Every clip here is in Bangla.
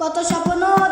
Photoshop não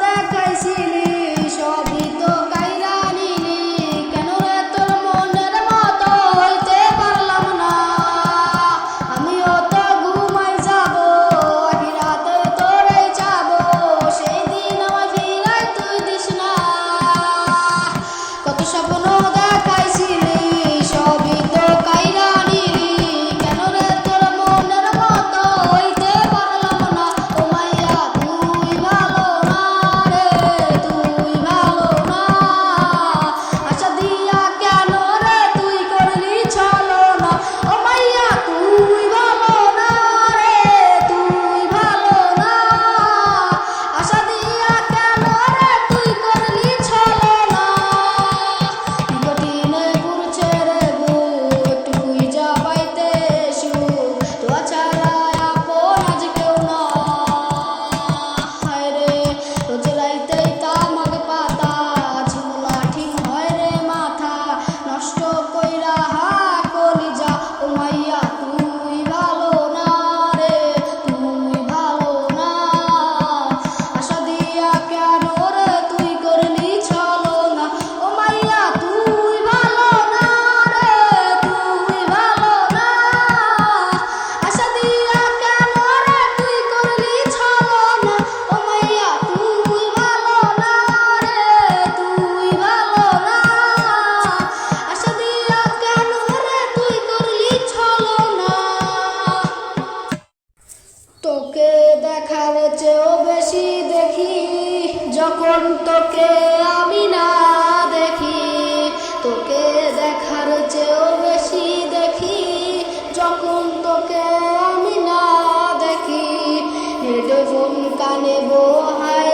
যখন তোকে আমি না দেখি, তোকে দেখার চেয়েও বেশি দেখি যখন তোকে আমি না দেখি। হেডফোন কানে বোহাই